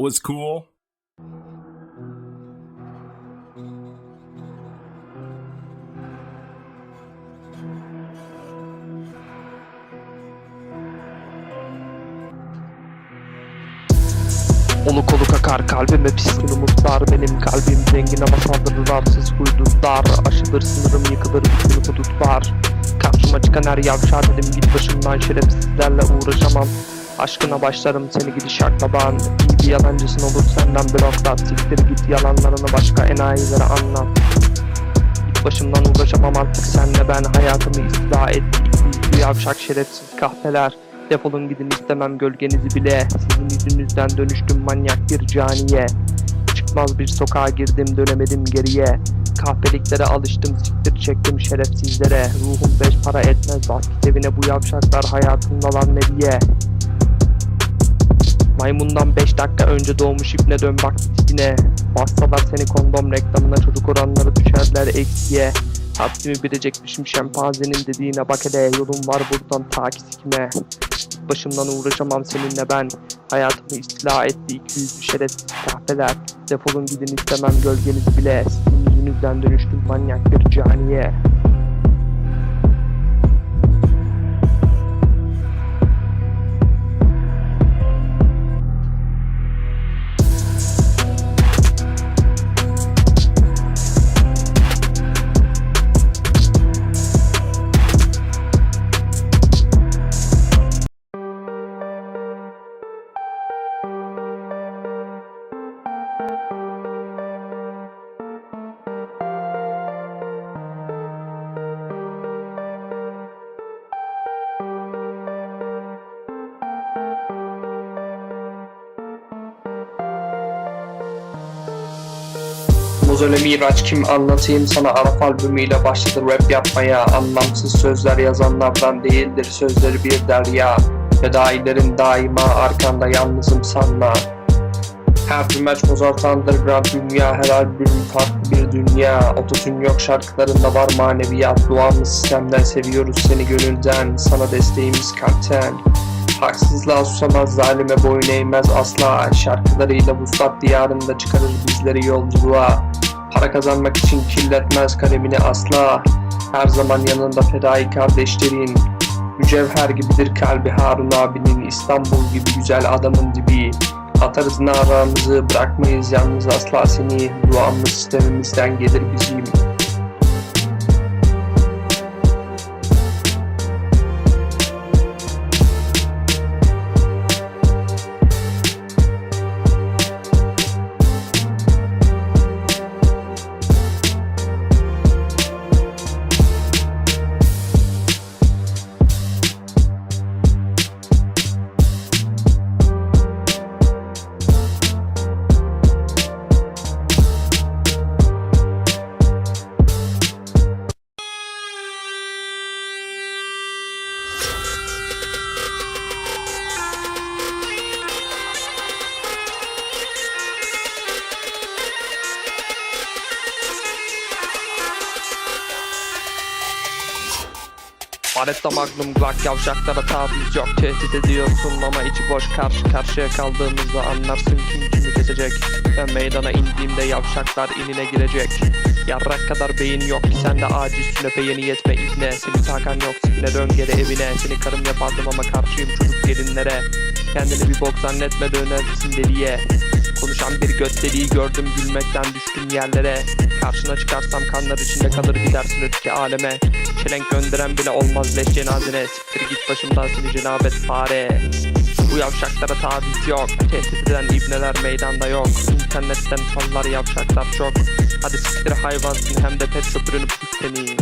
Was cool? Oluk oluk akar kalbime piskin umutlar. Benim kalbim zengin ama saldırılarsız huyduzlar Aşılır sınırım yıkılır bütün hudutlar Karşıma çıkan her yavşar dedim git başımdan şerefsizlerle uğraşamam Aşkına başlarım seni gidiş akraban İyi bir yalancısın olur senden bir oklat Siktir git yalanlarını başka enayilere anlat. Git başımdan uğraşamam artık senle. Ben Hayatımı istila ettik Bu yavşak şerefsiz kahpeler. Defolun gidin istemem gölgenizi bile. Sizin yüzünüzden dönüştüm manyak bir caniye. Çıkmaz bir sokağa girdim dönemedim geriye. Kahpeliklere alıştım siktir çektim şerefsizlere. Ruhum beş para etmez bas evine bu yavşaklar hayatında lan ne diye Maymundan 5 dakika önce doğmuş ipne dön bak tipine Bassalar seni kondom reklamına çocuk oranları düşerler eksiye. Haddimi bilecekmişim şempanzenin dediğine bak hele Yolum var buradan ta ki sikime. Başımdan uğraşamam seninle ben. Hayatımı istila etti iki yüzlü şerefsiz kahpeler. Defolun gidin istemem gölgenizi bile. Sizin yüzünüzden dönüştüm manyak bir caniye Muzole Miraç kim anlatayım sana? Arap albümüyle başladı rap yapmaya. Anlamsız sözler yazanlardan değildir. Sözleri bir derya. Fedailerin daima arkanda yalnızım sanma. Her maç Mozart Underground dünya. Her albüm farklı bir dünya. Ototün yok şarkılarında var maneviyat Duamlı sistemden seviyoruz seni gönülden. Sana desteğimiz kartel Haksızlığa susamaz zalime boyun eğmez asla. Şarkılarıyla vuslat diyarında çıkarır bizleri yolculuğa Para kazanmak için kirletmez kalemini asla. Her zaman yanında fedai kardeşlerin. Mücevher gibidir kalbi Harun abinin. İstanbul gibi güzel adamın dibi. Atarız naramızı bırakmayız yalnız asla seni. Duamlı sistemimizden gelir bizim Baretta Magnum Glock yavşaklara taviz yok Tehdit ediyorsun ama içi boş karşı karşıya kaldığımızda anlarsın kim kimi kesecek. Ben meydana indiğimde yavşaklar inine girecek. Yarrak kadar beyin yok ki sende aciz sünepe yeni yetme. İbne Seni takan yok. Sikine dön geri evine. Seni karım yapardım ama karşıyım çocuk gelinlere. Kendini bir bok zannetme dönersin deliye. Konuşan bir göt deliği gördüm gülmekten düştüm yerlere. Karşına çıkarsam kanlar içinde kalır gidersin öteki aleme Çelenk gönderen bile olmaz leş cenazene. Siktir git başımdan seni cenabet fare. Bu yavşaklara taviz yok. Tehdit eden ibneler meydanda yok. İnternetten sallar yavşaklar çok. Hadi siktir hayvansın hem de pet söpürünüp git seni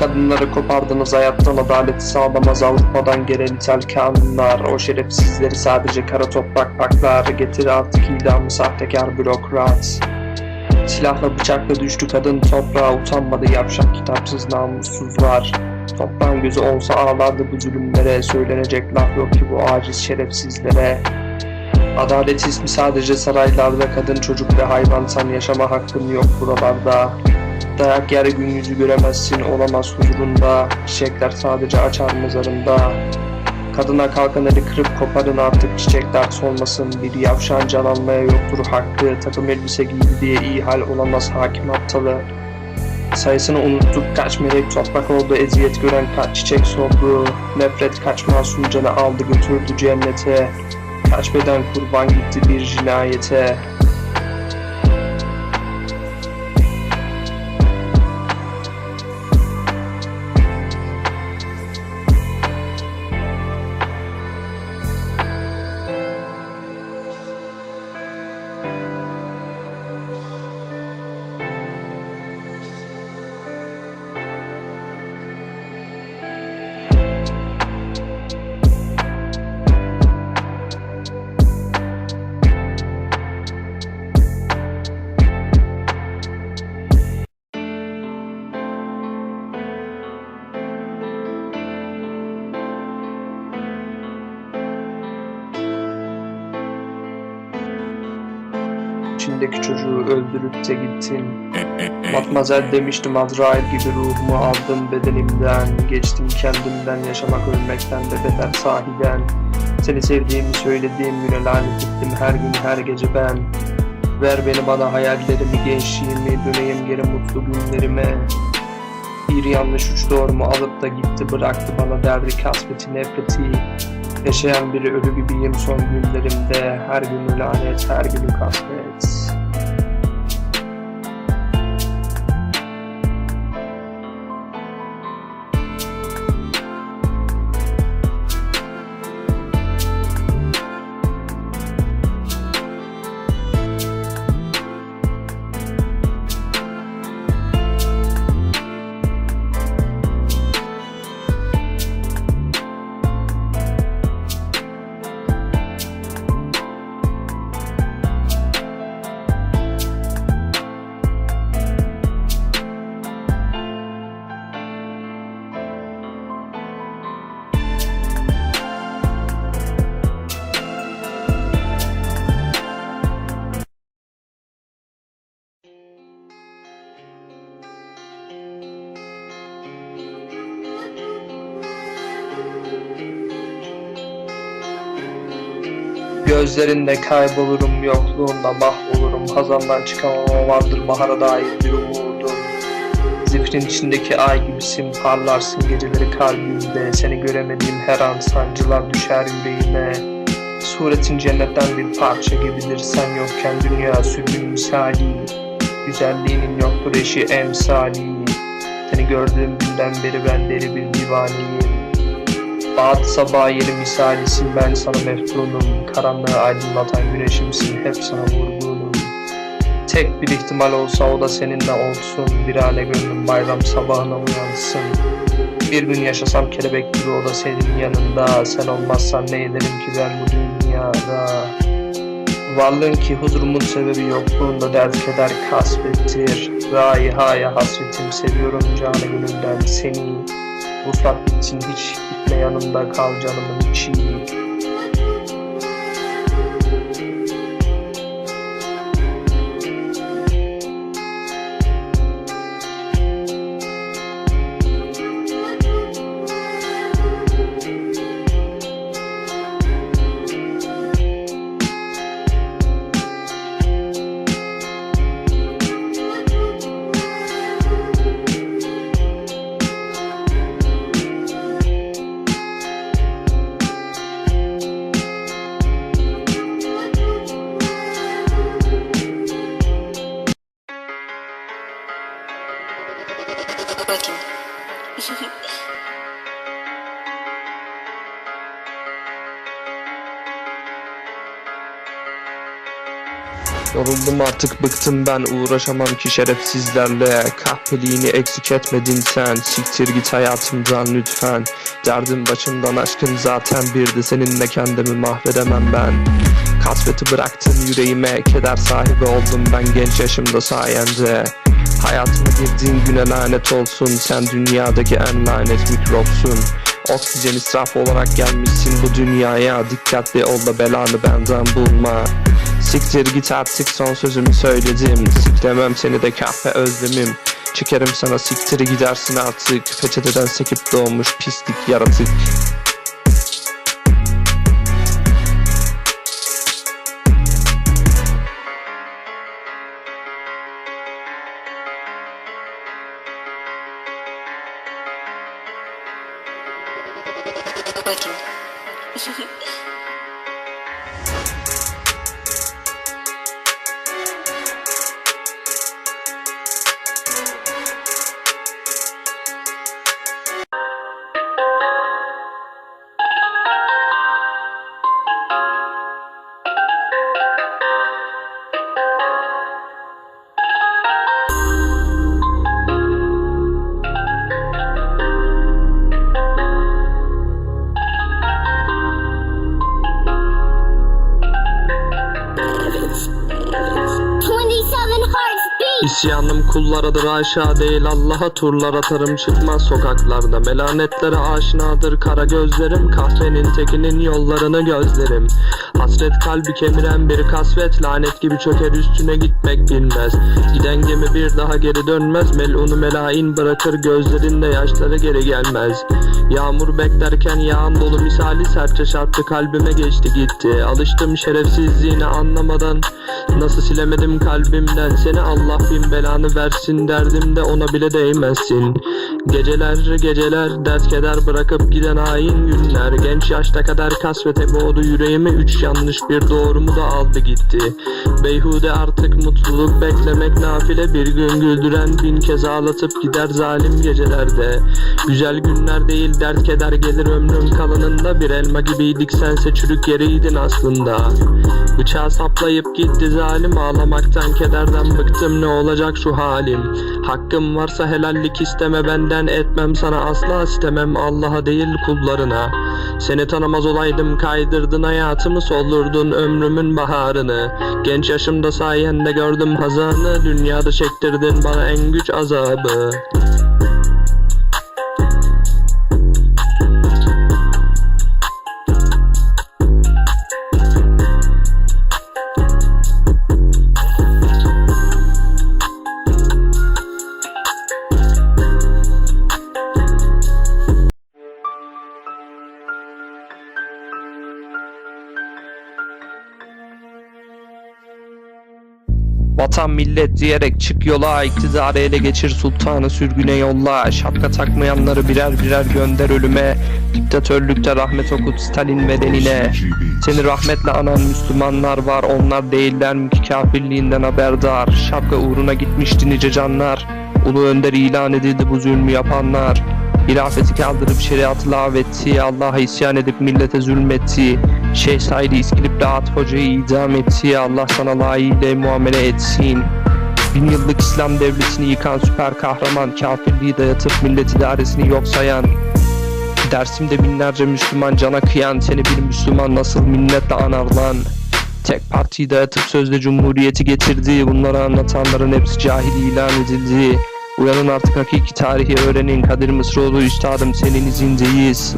kadınları kopardınız hayattan adaleti sağlamaz Avrupa'dan gelen ithal kanunlar O şerefsizleri sadece kara toprak paklar Getir artık idamı sahtekar bürokrat. Silahla bıçakla düştü kadın toprağa utanmadı yavşak kitapsız namussuzlar. Toprağın gözü olsa ağlardı bu zulümlere Söylenecek laf yok ki bu aciz şerefsizlere. Adalet ismi sadece saraylarda kadın çocuk ve hayvansan yaşama hakkın yok buralarda Dayak yer gün yüzü göremezsin olamaz huzurunda Çiçekler sadece açar mezarında. Kadına kalkan eli kırıp koparın artık çiçekler solmasın. Bir yavşan can almaya yoktur hakkı. Takım elbise giydi diye iyi hal olamaz hakim aptalı. Sayısını unuttuk kaç melek toprak oldu eziyet gören kaç çiçek soldu. Nefret kaç masum canı aldı götürdü cennete. Kaç beden kurban gitti bir cinayete öldürüp de gittin Matmazel demiştim Azrail gibi ruhumu aldım bedenimden. Geçtim kendimden yaşamak ölmekten de beter sahiden. Seni sevdiğimi söylediğim güne lanet ettim her gün her gece ben. Ver beni bana hayallerimi gençliğimi döneyim geri mutlu günlerime. Bir yanlış üç doğru mu alıp da gitti bıraktı bana derdi kasveti nefreti. Yaşayan bir ölü gibiyim son günlerimde. Her günü lanet her günü kasvet Gözlerinde kaybolurum yokluğunda mahvolurum. Hazandan çıkamama vardır bahara dair bir umudum. Zifrin içindeki ay gibisin parlarsın geceleri kalbimde. Seni göremediğim her an sancılar düşer yüreğime. Suretin cennetten bir parça gibidir. Sen yokken dünya sürgün misali. Güzelliğinin yoktur eşi emsali. Seni gördüğüm günden beri ben deli bir divaniyim Saat sabah yeri misalisin ben sana meftunum. Karanlığı aydınlatan güneşimsin hep sana vurgunum. Tek bir ihtimal olsa o da seninle olsun. Bir hale gönlüm bayram sabahına uyansın. Bir gün yaşasam kelebek gibi o da senin yanında. Sen olmazsan ne ederim ki ben bu dünyada? Varlığın ki huzurumun sebebi yokluğunda dert keder kasvettir. Raihaya hasretim seviyorum canı gönülden seni. Vuslat bitsin hiç gitme yanımda kal canımın içi Artık bıktım ben uğraşamam ki şerefsizlerle. Kahpeliğini eksik etmedin sen Siktir git hayatımdan lütfen. Derdim başımdan aşkın zaten bir de Seninle kendimi mahvedemem ben. Kasveti bıraktın yüreğime Keder sahibi oldum ben genç yaşımda sayende. Hayatıma girdiğin güne lanet olsun Sen dünyadaki en lanet mikropsun Oksijen israfı olarak gelmişsin bu dünyaya Dikkatli ol da belanı benden bulma Siktir git artık son sözümü söyledim Siklemem seni de kahve özlemim. Çekerim sana siktiri gidersin artık. Peçeteden sekip doğmuş pislik yaratık kullaradır aşağı değil Allah'a turlar atarım. Çıkmaz sokaklarda Melanetlere aşinadır. Kara gözlerim Kahvenin tekinin yollarını gözlerim Hasret kalbi kemiren bir kasvet Lanet gibi çöker üstüne gitmek bilmez. Giden gemi bir daha geri dönmez Melunu melain bırakır gözlerinde yaşları geri gelmez. Yağmur beklerken yağan dolu misali sertçe çarptı kalbime geçti gitti. Alıştım şerefsizliğini anlamadan Nasıl silemedim kalbimden. Seni Allah bin belanı versin derdim de ona bile değmezsin. Geceler geceler dert keder bırakıp giden hain günler. Genç yaşta kadar kasvete boğdu yüreğimi Üç yanlış bir doğrumu da aldı gitti. Beyhude artık mutluluk beklemek nafile. Bir gün güldüren bin kez ağlatıp gider zalim gecelerde. Güzel günler değil dert keder gelir ömrüm kalanında Bir elma gibiydik sense çürük yeriydin aslında. Bıçağı saplayıp gitti zalim. Ağlamaktan kederden bıktım. Ne olacak şu halim? Hakkım varsa helallik isteme. Benden Etmem sana asla istemem. Allah'a değil kullarına Seni tanımaz olaydım kaydırdın hayatımı Soldurdun ömrümün baharını. Genç yaşımda sayende gördüm hazanı Dünyada çektirdin bana en güç azabı Vatan millet diyerek çık yola iktidarı ele geçir sultanı sürgüne yolla. Şapka takmayanları birer birer gönder ölüme. Diktatörlükte rahmet okut Stalin medenine Seni rahmetle anan Müslümanlar var Onlar değiller mi ki kafirliğinden haberdar? Şapka uğruna gitmişti nice canlar. Ulu önder ilan edildi bu zulmü yapanlar Hilafeti kaldırıp şeriatı lağvetti Allah'a isyan edip millete zulmetti Şeyh Said İskilip'le At Hoca'yı idam etti Allah sana layığıyla muamele etsin. Bin yıllık İslam devletini yıkan süper kahraman Kafirliği dayatıp millet idaresini yok sayan Dersimde binlerce Müslüman cana kıyan Seni bir Müslüman nasıl minnetle anar lan? Tek partiyi dayatıp sözde cumhuriyeti getirdi Bunları anlatanların hepsi cahil ilan edildi Uyanın artık hakiki tarihi öğrenin Kadir Mısıroğlu üstadım senin izindeyiz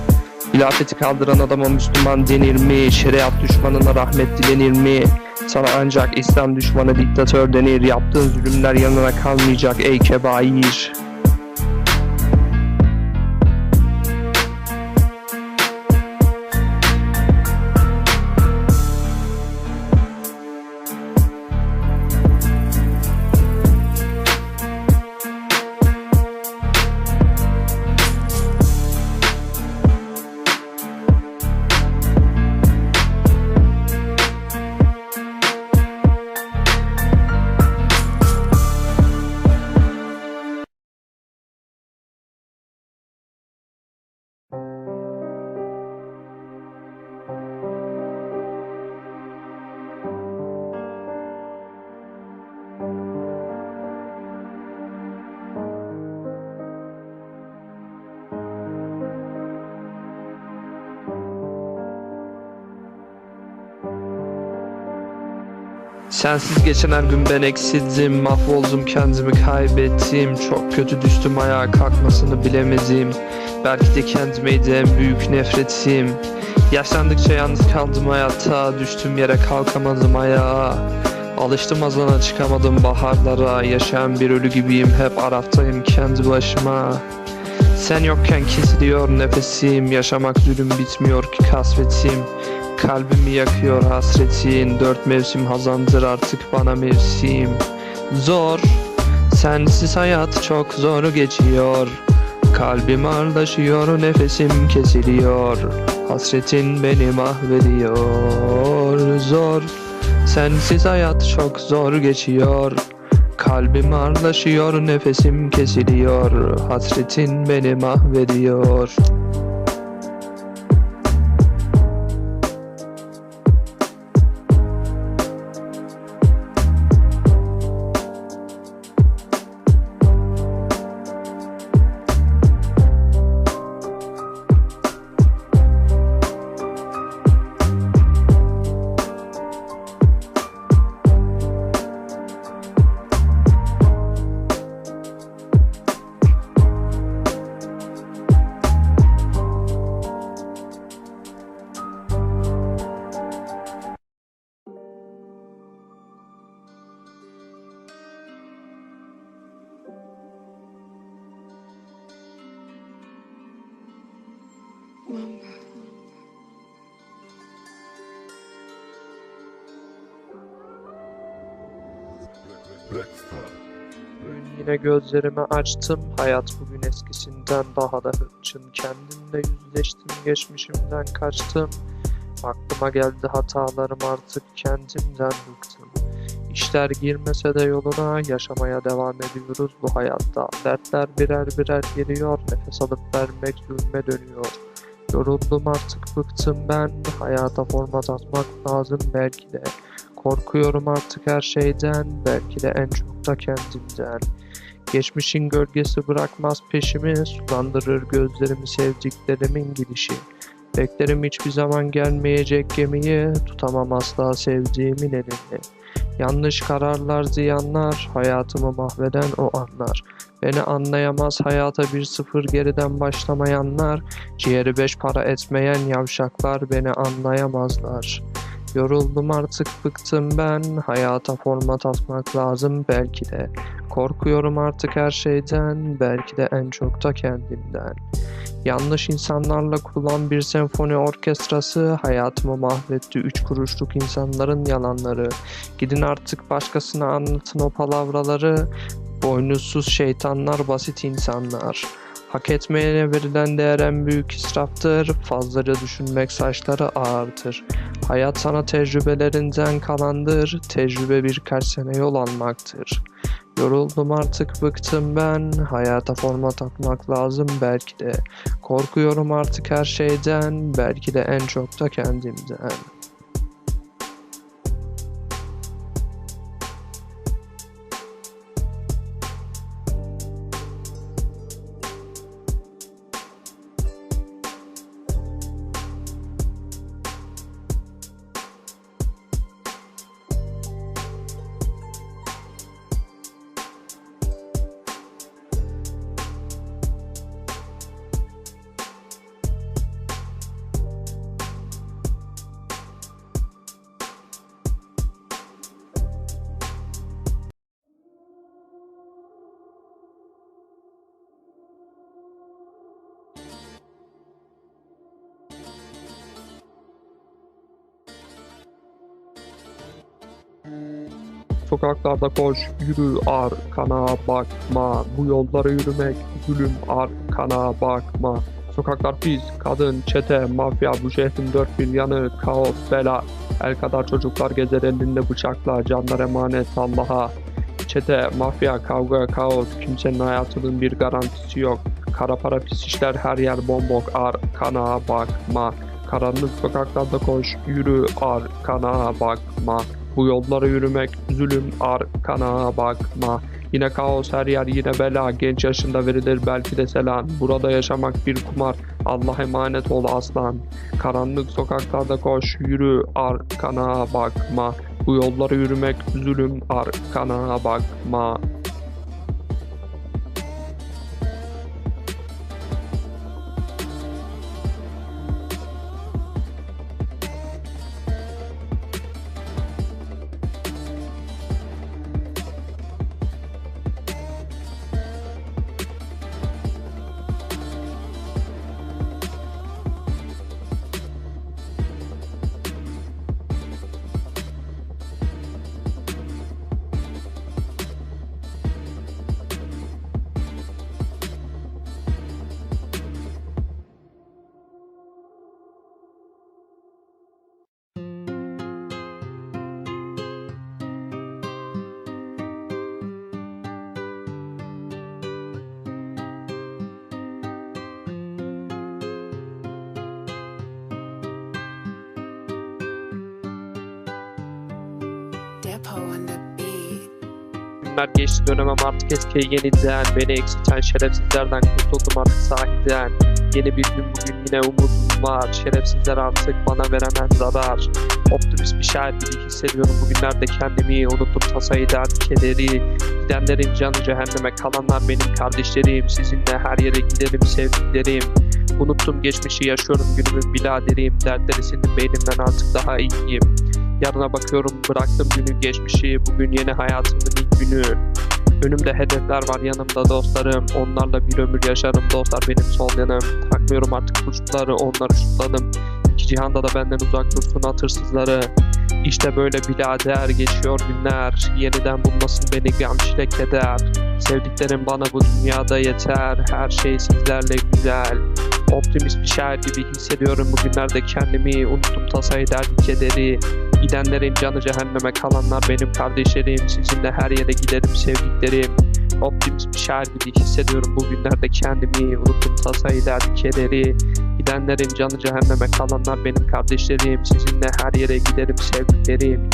Hilafeti kaldıran adama Müslüman denir mi? Şeriat düşmanına rahmet dilenir mi? Sana ancak İslam düşmanı diktatör denir Yaptığın zulümler yanına kalmayacak ey kebair Sensiz geçen her gün ben eksildim Mahvoldum kendimi kaybettim. Çok kötü düştüm ayağa kalkmasını bilemedim. Belki de kendimeydi en büyük nefretim. Yaşlandıkça yalnız kaldım hayatta Düştüm yere kalkamadım ayağa. Alıştım azana çıkamadım baharlara. Yaşayan bir ölü gibiyim hep araftayım kendi başıma. Sen yokken kesiliyor nefesim Yaşamak zulüm bitmiyor ki kasvetim Kalbimi yakıyor hasretin. Dört mevsim hazandır artık bana mevsim. Zor Sensiz hayat çok zor geçiyor. Kalbim ağırlaşıyor nefesim kesiliyor. Hasretin beni mahvediyor. Zor Sensiz hayat çok zor geçiyor. Kalbim ağırlaşıyor nefesim kesiliyor. Hasretin beni mahvediyor yine gözlerimi açtım. Hayat bugün eskisinden daha da hırçın. Kendimle yüzleştim geçmişimden kaçtım. Aklıma geldi hatalarım artık kendimden bıktım. İşler girmese de yoluna yaşamaya devam ediyoruz. Bu hayatta Dertler birer birer geliyor. Nefes alıp vermek zulme dönüyor. Yoruldum artık bıktım ben. Hayata format atmak lazım belki de. Korkuyorum artık her şeyden, belki de en çok da kendimden. Geçmişin gölgesi bırakmaz peşimi, sulandırır gözlerimi sevdiklerimin gidişi. Beklerim hiçbir zaman gelmeyecek gemiyi, tutamam asla sevdiğimin elini. Yanlış kararlar ziyanlar, hayatımı mahveden o anlar. Beni anlayamaz hayata bir sıfır geriden başlamayanlar, ciğeri beş para etmeyen yavşaklar beni anlayamazlar. Yoruldum artık bıktım ben. Hayata format atmak lazım. Belki de Korkuyorum artık her şeyden. Belki de en çok da kendimden. Yanlış insanlarla kurulan bir senfoni orkestrası Hayatımı mahvetti. Üç kuruşluk insanların yalanları. Gidin artık başkasına anlatın o palavraları. Boynuzsuz şeytanlar basit insanlar Hak etmeyene verilen değer en büyük israftır. Fazlaca düşünmek saçları ağırtır. Hayat sana tecrübelerinden kalandır. Tecrübe birkaç sene yol almaktır. Yoruldum artık bıktım ben. Hayata format atmak lazım belki de. Korkuyorum artık her şeyden. Belki de en çok da kendimden. Sokaklarda koş, yürü, arkana bakma. Bu yollara yürümek, zulüm, arkana bakma. Sokaklar pis, kadın, çete, mafya, bu şehrin dört bir yanı, kaos, bela. El kadar çocuklar gezer elinde bıçakla, canlar emanet Allah'a. Çete, mafya, kavga, kaos, kimsenin hayatının bir garantisi yok. Kara para pis işler, her yer bombok, arkana bakma. Karanlık sokaklarda koş, yürü, arkana bakma. Bu yollara yürümek, zulüm, arkana bakma. Yine kaos her yer yine bela. Genç yaşında verilir belki de selam. Burada yaşamak bir kumar. Allah emanet ol aslan. Karanlık sokaklarda koş, yürü, arkana bakma. Bu yolları yürümek zulüm arkana bakma. Günler geçti dönemem artık eskiye yeniden. Beni eksilten şerefsizlerden kurtuldum artık sahiden. Yeni bir gün bugün yine umudum var. Şerefsizler artık bana veremez zarar. Optimist bir şair gibi hissediyorum. Bugünlerde kendimi Unuttum tasayı derdi kederi. Gidenlerin canı cehenneme kalanlar benim kardeşlerim. Sizinle her yere gidelim sevdiklerim. Unuttum geçmişi yaşıyorum günümün biladerim Dertleri sildim beynimden artık daha iyiyim Yarına bakıyorum bıraktım günü geçmişi Bugün yeni hayatımın ilk günü. Önümde hedefler var yanımda dostlarım. Onlarla bir ömür yaşarım dostlar benim sol yanım. Takmıyorum artık suçluları onları şutladım. İki cihanda da benden uzak dursun hatırsızları. İşte böyle birader geçiyor günler. Yeniden bulmasın beni gam çile keder. Sevdiklerim bana bu dünyada yeter. Her şey sizlerle güzel. Optimist bir şair gibi hissediyorum bugünlerde kendimi. Unuttum tasayı derdi kederi Gidenlerin canı cehenneme kalanlar benim kardeşlerim. Sizinle her yere giderim sevdiklerim. Optimist bir şair gibi hissediyorum. Bugünlerde kendimi Unuttum tasayı derdi kederi. Gidenlerin canı cehenneme kalanlar benim kardeşlerim. Sizinle her yere giderim sevdiklerim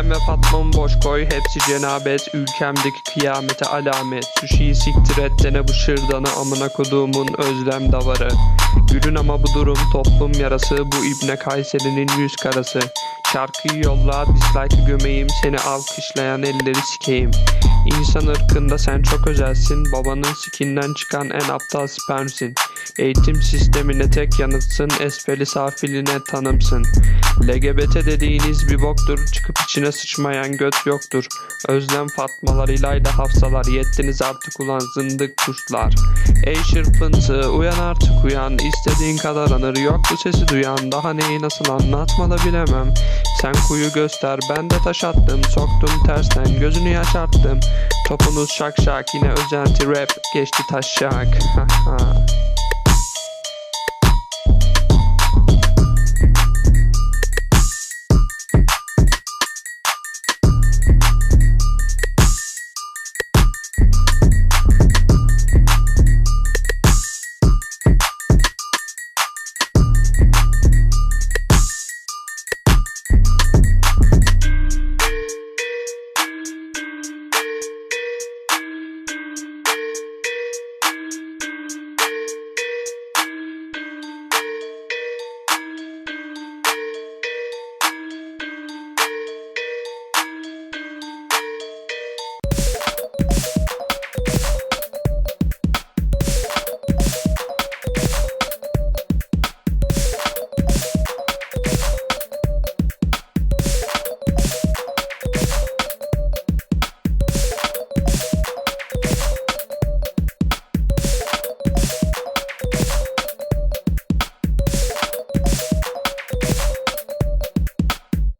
Özlem ve Fatma'mı boş koy. Hepsi cenabet Ülkemdeki kıyamete alamet. Sushi'yi siktir et dene bu şırdanı Amına koduğumun özlem davarı. Gülün ama bu durum toplum yarası. Bu ibne Kayseri'nin yüz karası. Şarkıyı yolla dislike'ı gömeyim. Seni alkışlayan elleri sikeyim. İnsan ırkında sen çok özelsin. Babanın sikinden çıkan en aptal spermsin. Eğitim sistemine tek yanıtsın. Esfeli safiline tanımsın LGBT dediğiniz bir boktur. Çıkıp içine sıçmayan göt yoktur. Özlem Fatmalar İlayda Hafsalar Yettiniz artık ulan zındık kuşlar. Ey şırpıntı uyan artık uyan. İstediğin kadar anır yok bu sesi duyan. Daha neyi nasıl anlatmalı bilemem. Sen kuyu göster ben de taş attım. Soktum tersten gözünü yaşarttım. Topunuz şak şak yine özenti rap Geçti Ha ha